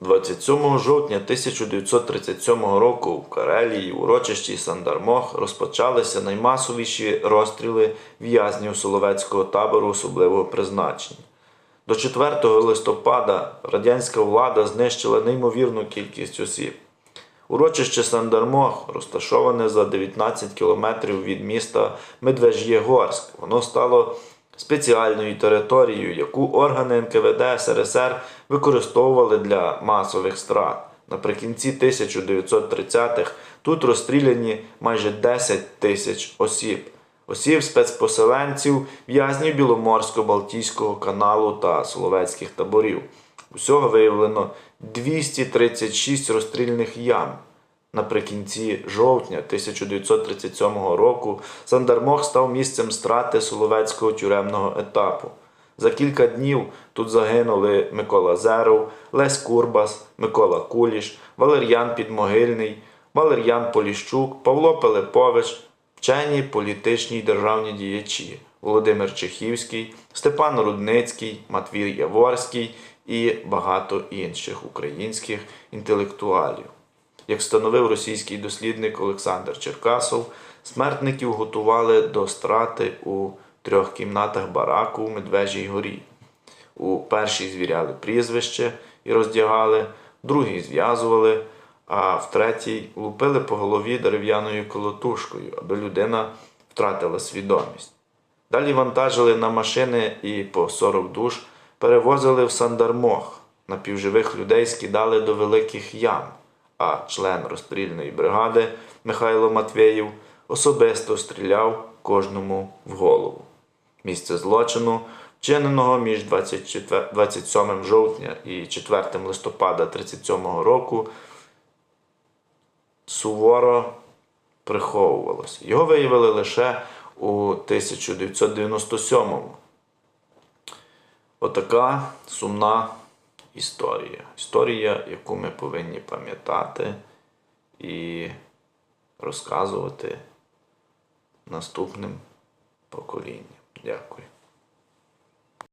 27 жовтня 1937 року в Карелії, урочищі Сандармох, розпочалися наймасовіші розстріли в'язнів Соловецького табору особливого призначення. До 4 листопада радянська влада знищила неймовірну кількість осіб. Урочище Сандармох розташоване за 19 кілометрів від міста Медвеж'єгорськ. Воно стало спеціальною територією, яку органи НКВД СРСР використовували для масових страт. Наприкінці 1930-х тут розстріляні майже 10 тисяч осіб. Осіб спецпоселенців, в'язнів Біломорсько-Балтійського каналу та Соловецьких таборів. Усього виявлено 236 розстрільних ям. Наприкінці жовтня 1937 року Сандармох став місцем страти Соловецького тюремного етапу. За кілька днів тут загинули Микола Зеров, Лесь Курбас, Микола Куліш, Валер'ян Підмогильний, Валер'ян Поліщук, Павло Пилипович, вчені політичні й державні діячі Володимир Чехівський, Степан Рудницький, Матвій Яворський і багато інших українських інтелектуалів. Як встановив російський дослідник Олександр Черкасов, смертників готували до страти у трьох кімнатах бараку у Медвежій горі. У першій звіряли прізвище і роздягали, в другій зв'язували, а в третій лупили по голові дерев'яною колотушкою, аби людина втратила свідомість. Далі вантажили на машини і по 40 душ перевозили в Сандармох. Напівживих людей скидали до великих ям, а член розстрільної бригади Михайло Матвєєв особисто стріляв кожному в голову. Місце злочину, вчиненого між 24 27 жовтня і 4 листопада 1937 року, суворо приховувалося. Його виявили лише у 1997-му. Отака сумна історія. Історія, яку ми повинні пам'ятати і розказувати наступним поколінням. Дякую.